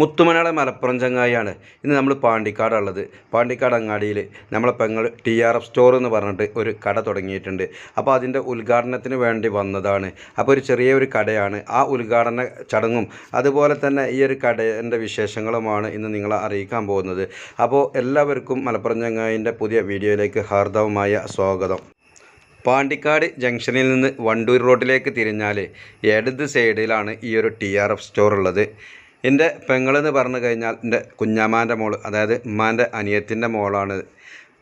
മുത്തുമനാളെ മലപ്പുറം ചങ്ങായിയാണ് ഇന്ന് നമ്മൾ പാണ്ടിക്കാടുള്ളത്. പാണ്ടിക്കാട് അങ്ങാടിയിൽ നമ്മളെ പെങ്ങൾ ടി ആർ എഫ് സ്റ്റോർ എന്ന് പറഞ്ഞിട്ട് ഒരു കട തുടങ്ങിയിട്ടുണ്ട്. അപ്പോൾ അതിന്റെ ഉദ്ഘാടനത്തിന് വേണ്ടി വന്നതാണ്. അപ്പോൾ ഒരു ചെറിയ ഒരു കടയാണ്. ആ ഉദ്ഘാടന ചടങ്ങും അതുപോലെ തന്നെ ഈ ഒരു കടേന്റെ വിശേഷങ്ങളുമാണ് ഇന്ന് നിങ്ങളെ അറിയിക്കാൻ പോകുന്നത്. അപ്പോൾ എല്ലാവർക്കും മലപ്പുറം ചങ്ങായിന്റെ പുതിയ വീഡിയോയിലേക്ക് ഹാർദവമായ സ്വാഗതം. പാണ്ടിക്കാട് ജംഗ്ഷനിൽ നിന്ന് വണ്ടൂർ റോഡിലേക്ക് തിരിഞ്ഞാൽ ഇടത് സൈഡിലാണ് ഈ ഒരു ടി ആർ എഫ് സ്റ്റോർ ഉള്ളത്. എന്റെ പെങ്ങളെന്ന് പറഞ്ഞു കഴിഞ്ഞാൽ എന്റെ കുഞ്ഞാമാന്റെ മോൾ അതായത് ഉമ്മാന്റെ അനിയത്തിന്റെ മോളാണ്.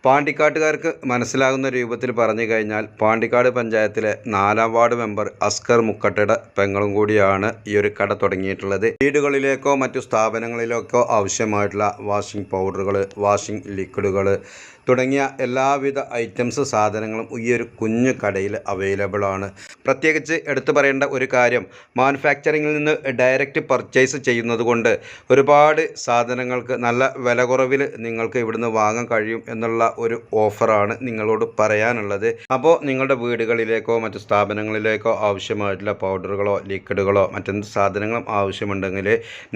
പാണ്ടിക്കാട്ടുകാർക്ക് മനസ്സിലാകുന്ന രൂപത്തിൽ പറഞ്ഞു കഴിഞ്ഞാൽ പാണ്ടിക്കാട് പഞ്ചായത്തിലെ നാലാം വാർഡ് മെമ്പർ അസ്കർ മുക്കട്ടയുടെ പെങ്ങളും കൂടിയാണ് ഈ ഒരു കട തുടങ്ങിയിട്ടുള്ളത്. വീടുകളിലേക്കോ മറ്റു സ്ഥാപനങ്ങളിലേക്കോ ആവശ്യമായിട്ടുള്ള വാഷിംഗ് പൗഡറുകൾ വാഷിംഗ് ലിക്വിഡുകൾ തുടങ്ങിയ എല്ലാവിധ ഐറ്റംസ് സാധനങ്ങളും ഈ ഒരു കുഞ്ഞു കടയിൽ അവൈലബിൾ ആണ്. പ്രത്യേകിച്ച് എടുത്തു പറയേണ്ട ഒരു കാര്യം മാനുഫാക്ചറിങ്ങിൽ നിന്ന് ഡയറക്റ്റ് പർച്ചേസ് ചെയ്യുന്നത് കൊണ്ട് ഒരുപാട് സാധനങ്ങൾക്ക് നല്ല വില കുറവിൽ നിങ്ങൾക്ക് ഇവിടുന്ന് വാങ്ങാൻ കഴിയും എന്നുള്ള ഒരു ഓഫറാണ് നിങ്ങളോട് പറയാനുള്ളത്. അപ്പോൾ നിങ്ങളുടെ വീടുകളിലേക്കോ മറ്റു സ്ഥാപനങ്ങളിലേക്കോ ആവശ്യമായിട്ടുള്ള പൗഡറുകളോ ലിക്വിഡുകളോ മറ്റെന്ത് സാധനങ്ങളും ആവശ്യമുണ്ടെങ്കിൽ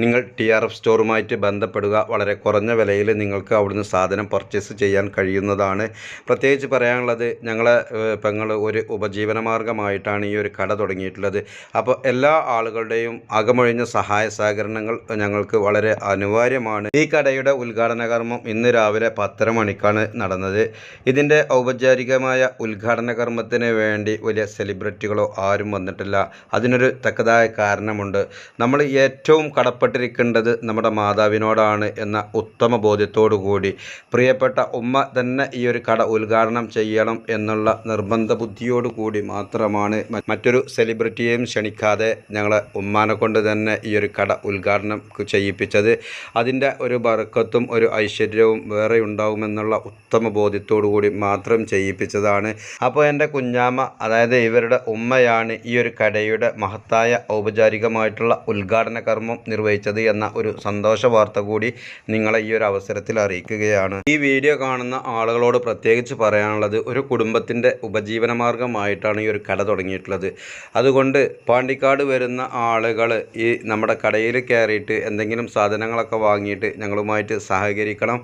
നിങ്ങൾ ടി ആർ എഫ് സ്റ്റോറുമായിട്ട് ബന്ധപ്പെടുക. വളരെ കുറഞ്ഞ വിലയിൽ നിങ്ങൾക്ക് അവിടുന്ന് സാധനം പർച്ചേസ് ചെയ്യാൻ കഴിയുന്നതാണ്. പ്രത്യേകിച്ച് പറയാനുള്ളത് ഞങ്ങളെ പെങ്ങൾ ഒരു ഉപജീവന മാർഗമായിട്ടാണ് ഈ ഒരു കട തുടങ്ങിയിട്ടുള്ളത്. അപ്പോൾ എല്ലാ ആളുകളുടെയും അകമൊഴിഞ്ഞ സഹായ സഹകരണങ്ങൾ ഞങ്ങൾക്ക് വളരെ അനിവാര്യമാണ്. ഈ കടയുടെ ഉദ്ഘാടന കർമ്മം ഇന്ന് രാവിലെ പത്തര മണിക്കാണ് നടന്നത്. ഇതിന്റെ ഔപചാരികമായ ഉദ്ഘാടന കർമ്മത്തിന് വേണ്ടി വലിയ സെലിബ്രിറ്റികളോ ആരും വന്നിട്ടില്ല. അതിനൊരു തക്കതായ കാരണമുണ്ട്. നമ്മൾ ഏറ്റവും കടപ്പെട്ടിരിക്കേണ്ടത് നമ്മുടെ മാതാവിനോടാണ് എന്ന ഉത്തമ ബോധ്യത്തോടു കൂടി പ്രിയപ്പെട്ട ഉമ്മ തന്നെ ഈ ഒരു കട ഉദ്ഘാടനം ചെയ്യണം എന്നുള്ള നിർബന്ധ ബുദ്ധിയോടു കൂടി മാത്രമാണ് മറ്റൊരു സെലിബ്രിറ്റിയെയും ക്ഷണിക്കാതെ ഞങ്ങളെ ഉമ്മാനെ കൊണ്ട് തന്നെ ഈ ഒരു കട ഉദ്ഘാടനം ചെയ്യിപ്പിച്ചത്. അതിന്റെ ഒരു ബർക്കത്തും ഒരു ഐശ്വര്യവും വേറെ ഉണ്ടാവുമെന്നുള്ള ഉത്തമ ബോധ്യത്തോടു കൂടി മാത്രം ചെയ്യിപ്പിച്ചതാണ്. അപ്പോൾ എന്റെ കുഞ്ഞാമ്മ അതായത് ഇവരുടെ ഉമ്മയാണ് ഈ ഒരു കടയുടെ മഹത്തായ ഔപചാരികമായിട്ടുള്ള ഉദ്ഘാടന കർമ്മം നിർവഹിച്ചത് എന്ന ഒരു സന്തോഷ വാർത്ത കൂടി നിങ്ങളെ ഈ ഒരു അവസരത്തിൽ അറിയിക്കുകയാണ്. ഈ വീഡിയോ കാണുന്ന ആളുകളോട് പ്രത്യേകിച്ച് പറയാനുള്ളത് ഒരു കുടുംബത്തിന്റെ ഉപജീവന മാർഗമായിട്ടാണ് ഈ ഒരു കട തുടങ്ങിയിട്ടുള്ളത്. അതുകൊണ്ട് പാണ്ടിക്കാട് വരുന്ന ആളുകൾ ഈ നമ്മുടെ കടയിൽ കയറിയിട്ട് എന്തെങ്കിലും സാധനങ്ങളൊക്കെ വാങ്ങിയിട്ട് ഞങ്ങളുമായിട്ട് സഹകരിക്കണം.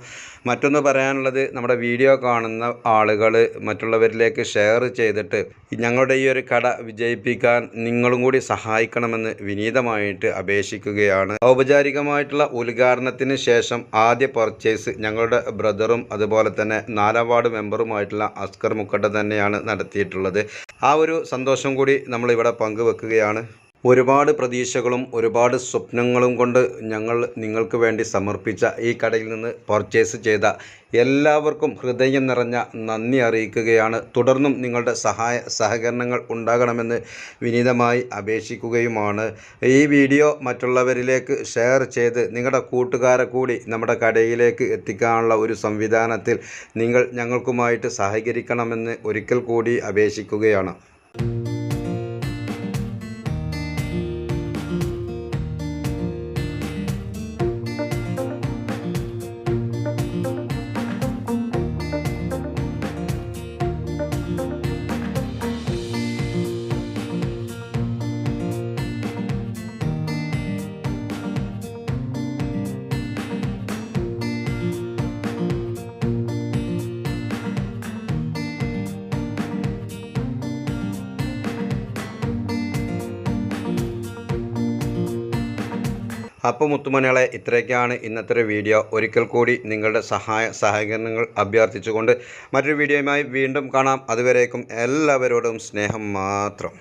മറ്റൊന്ന് പറയാനുള്ളത് നമ്മുടെ വീഡിയോ കാണുന്ന ആളുകൾ മറ്റുള്ളവരിലേക്ക് ഷെയർ ചെയ്തിട്ട് ഞങ്ങളുടെ ഈ ഒരു കട വിജയിപ്പിക്കാൻ നിങ്ങളും കൂടി സഹായിക്കണമെന്ന് വിനീതമായിട്ട് അപേക്ഷിക്കുകയാണ്. ഔപചാരികമായിട്ടുള്ള ഉദ്ഘാടനത്തിന് ശേഷം ആദ്യ പർച്ചേസ് ഞങ്ങളുടെ ബ്രദറും അതുപോലെ തന്നെ നാലാം വാർഡ് മെമ്പറുമായിട്ടുള്ള അസ്കർ മുക്കട്ട തന്നെയാണ് നടത്തിയിട്ടുള്ളത്. ആ ഒരു സന്തോഷം കൂടി നമ്മളിവിടെ പങ്കുവെക്കുകയാണ്. ഒരുപാട് പ്രതീക്ഷകളും ഒരുപാട് സ്വപ്നങ്ങളും കൊണ്ട് ഞങ്ങൾ നിങ്ങൾക്ക് വേണ്ടി സമർപ്പിച്ച ഈ കടയിൽ നിന്ന് പർച്ചേസ് ചെയ്ത എല്ലാവർക്കും ഹൃദയം നിറഞ്ഞ നന്ദി അറിയിക്കുകയാണ്. തുടർന്നും നിങ്ങളുടെ സഹായ സഹകരണങ്ങൾ ഉണ്ടാകണമെന്ന് വിനീതമായി അപേക്ഷിക്കുകയുമാണ്. ഈ വീഡിയോ മറ്റുള്ളവരിലേക്ക് ഷെയർ ചെയ്ത് നിങ്ങളുടെ കൂട്ടുകാരെ കൂടി നമ്മുടെ കടയിലേക്ക് എത്തിക്കാനുള്ള ഒരു സംവിധാനത്തിൽ നിങ്ങൾ ഞങ്ങൾക്കുമായിട്ട് സഹകരിക്കണമെന്ന് ഒരിക്കൽ കൂടി അപേക്ഷിക്കുകയാണ്. അപ്പോൾ മുത്തുമണികളെ ഇത്രയൊക്കെയാണ് ഇന്നത്തെ ഒരു വീഡിയോ. ഒരിക്കൽ കൂടി നിങ്ങളുടെ സഹായ സഹകരണങ്ങൾ അഭ്യർത്ഥിച്ചുകൊണ്ട് മറ്റൊരു വീഡിയോയുമായി വീണ്ടും കാണാം. അതുവരേക്കും എല്ലാവരോടും സ്നേഹം മാത്രം.